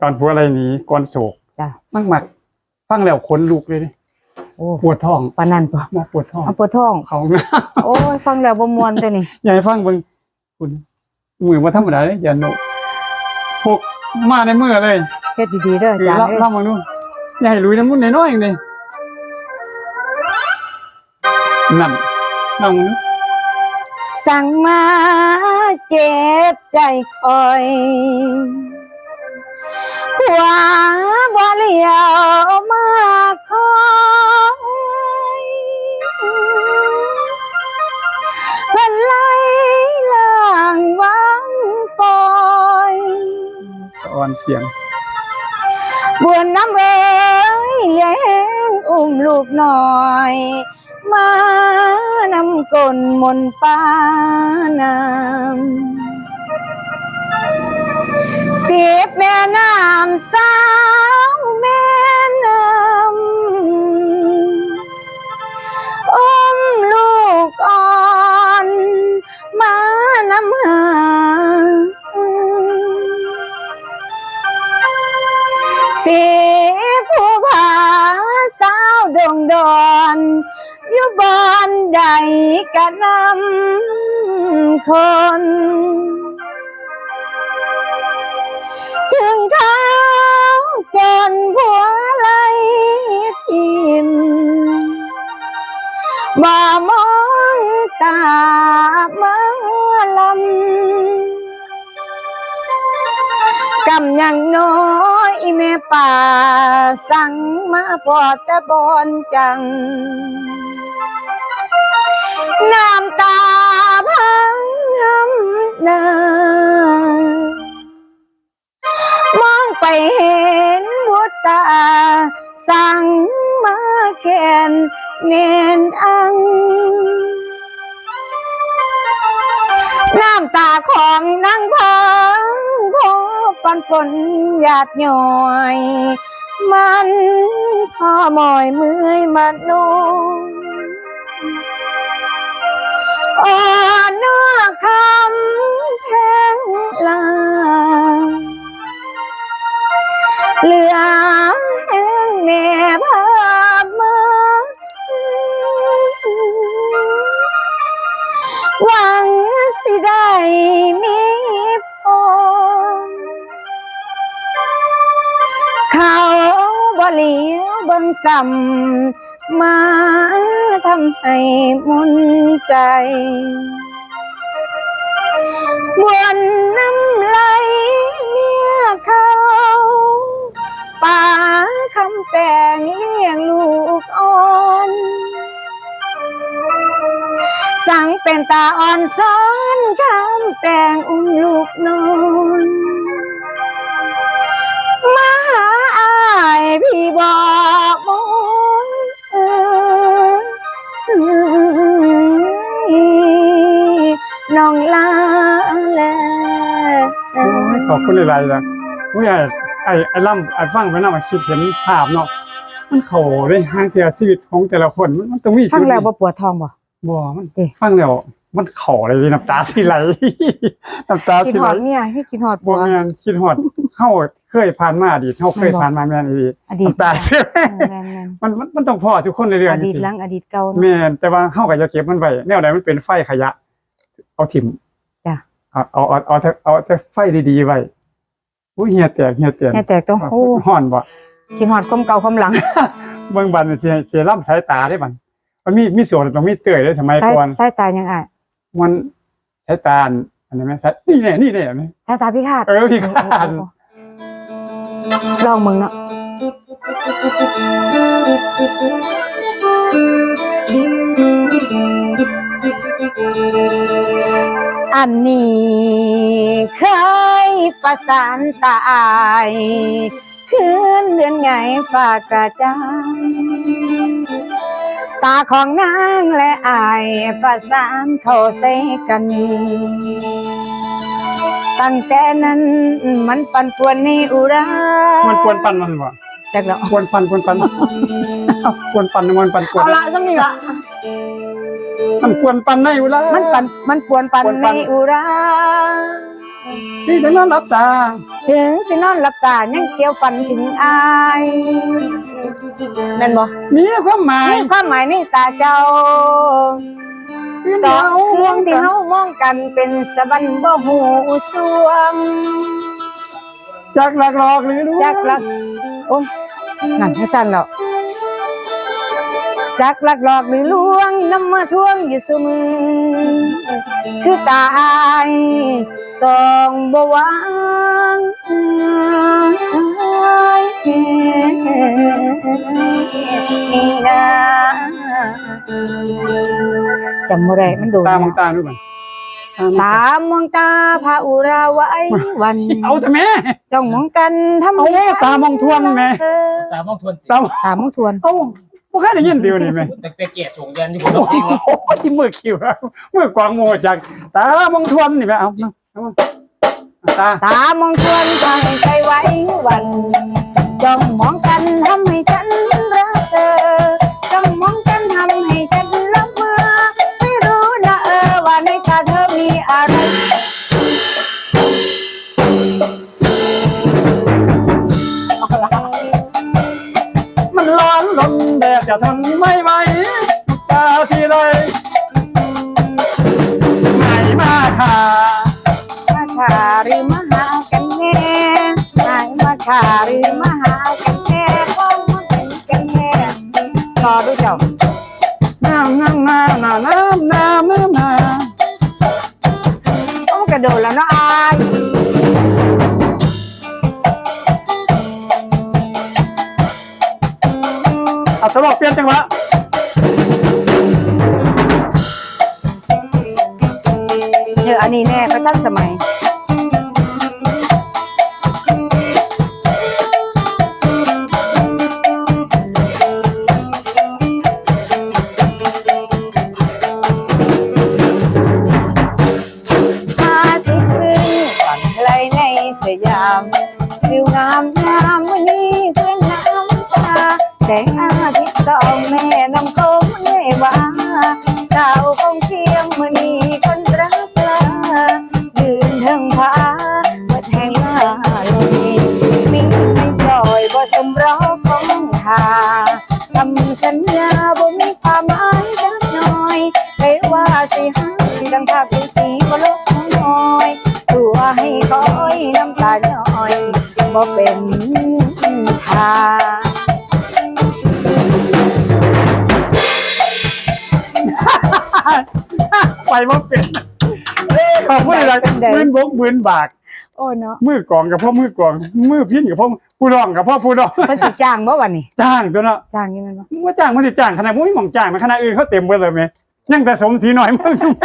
ตอนผัวอะไรหนีก่อนโศกจ้ะมากมากฟังแล้วขนลุกเลยดิโอ้ปวดท้องปานนั้นปะมาปวดท้องเอาปวดท้อง เขาหน้าโอ้ยฟังแล้วบ่ม่วนตัวนี้อยากให้ฟังเบิ่งคุณมือมาธรรมดาเลยอย่าโนพกมาในมือเลยเฮ็ดดีๆเด้อคือจานเล่าเอ้ยเล่ามาดูอย่าให้ลุยน้ำมันน้อยๆเองเลยนั่นเล่ามาดูสั่งมาเจ็บใจคอย ผัวบ่เลี้ยวมาคอยเพิ่นไล่ล่างหวังปล่อยสะออนเสียงบวนน้ำเอ้ยเลี้ยงอุ้มลูกหน่อย มานำกลมนต์ปานำเสียบแม่น้ำสาวแม่น้ำอุ้มลูกอ่อนมานำหาสีผู้ผาสาวดวงดอนอยู่บอนใดกะนำคน ถึงเท้าจนผัวไหลทิมบ่มองตามาลำกำยังน้อยแม่ป่าสั่งมาพอต่บอนจัง น้ำตาพังหำเนินมอง ไปเห็นบุตตาสั่งมาแค่นเนนอัง น้ำตาของนางพังพอปันฝนหยาดย้อย มันพอหมอยเมื่อยมานุอ่อนนอกคำแพงลาง เหลือแห้งแม่พามาหวังสิได้มีพรเขาบ่เหลียวเบิ่งซ้ำมาทำให้มุนใจบวนน้ำไหลเมียเขา ป่าคำแปลงเลี้ยงลูกอ่อน สั่งเป็นตาอ่อนซ้อนคำแปลงอุ้มลูกนอนมาหาอายพี่บอกมุนเอ้ยน้องลาแล้วโอ้ยขอบคุณหลายๆนะผู้ใหญ่ ไอ้ไอ้ล่ำไอ้ฟังไปน่ามาคิดเห็นภาพเนาะมันเข้าได้ห้างเทียชีวิตของแต่ละคนมันมันต้องมีฟังจุดแล้วนี้บ่ปวดท้องบ่บ่มันเอ๊ะฟังแล้วมันเข่าเลยน้ำตาสิไหลน้ำตากินสิหไหลอดเมียให้กินหอดบ่ผัวแม่นคิดฮอดเฮาเคยผ่านมาอดีตเฮาเคยแม่นบ่ผ่านมาแม่นอีหลีอดีตน้ำตาสิเออแม่นมันมันมันต้องพอทุกคนในๆเรื่องอดีตจริงหลังอดีตเก่าๆเนาะแม่นแต่ว่าเฮาก็จะเก็บมันไว้แนวใดมันเป็นไฟขยะ เอาถิ่มจ้ะเอาเอาเอาเอาแต่เอาแต่ไฟดีๆไว้ อุ้ยเหียแตกเหียแตกแค่แตกต้องโอ้ฮ้อนบ่กินหอดความเก่าความหลัง เบิ่งบัดนี่สิสิล้ำสายตาได้บัดมันมีมีส่วนต้องมีเตื้อยได้สมัยสายก่อนสายตายังอะมันสายตาอันอันนี้ไหมสายนี่แน่นี่แน่ไหมสายตาพิฆาตเออพี่คานลองมึงเนาะอันนี้เคย ประสานตายคืนเดือนไงฝากกระจายตาของนางและอายประสานเข้าใส่กัน ตั้งแต่นั้นมันปั่นป่วนในอุรามันกวนปันมันบ่จักแล้วกวนปันกวนปันกวนปันมันปันกวนเอาละสำนีละมันกวนปันในเวลามันปั่นมันป่วนปั่นป่วนปั่ในนอุรา นี่แต่นอนหลับตา ถึงสินอนหลับตายังเกี่ยวฝันถึงอายแม่นบ่มีความหมายมีความหมายในตาเจ้าคือต่อเดียวคืนที่เฮามองกันเป็นสะบันบ่หูสวงจากหลักหลอกหรือรู้จักลักโอ้ยนั่นให้สั้นแล้ว จักลักหลอกหรือลวงนำมาทวงอยู่เสมอคือตายสองบ่หวางนี่นะจำบ่ได้มันโดนตามองนะตาดูก่อนตามมองตาพระอุราไว้วัน เอาแต่แม่จ้องมองกันทำเอาตามองทวนแม่ ตามมองทวนตามตามมองทวน เอา บ่เคยได้ยินเดียวนี่แม่แต่แต่เกียรติส่งยันที่ผมร้องเพลงโอ้โหที่มือคิวแล้วมือกวางโมจากตามองทวนนี่แม่เอามาเอามาตาตามองทวนทางใจไว้วันจ้องมองกันทำให้ฉันารือมาหากันแน่ก็มาเป็นกันแน่รอดูเจ้าน้ำน้ำน้ำน้ำน้ำน้ำน้ำน้โอ้กระโดดแล้วเนาะอายำเอาตลกเปลี่ยนจังหวะเอออันนี้แน่เขาทันสมัย องแม่น้ำโขงเมื่อยว่าเจ้าคงเที่ยงมือนี้คนรักลายืนเทิงผาเมื่อแทงมาลงมีไม่จ่อยบ่สมรอของหาคำสัญญาบ่มีความหมายจักหน่อยไปว่าสิหาดังภาพเป็นสีบ่ลกน้อยตัวให้คอยน้ำตาย้อยบ่เป็นทา ไปว่าเป็นเอ้ยขอบคุณอะไรบืนบกบืนบากโอ้เนาะมือกองกับพ่อมือกอง มือพินกับพ่อผู้ร้องกับพ่อผู้ร้องเพิ่นสิจ้างบ่วันนี้จ้างตัวเนาะจ้างอยังไงบ่มึงว่าจ้างมันสิจ้างขนาดมึงไม่มองจ้างมันขนาดอื่นเขาเต็มเบิดเลยไหมยังแต่สมสีหน่อยมึงใช่ไหม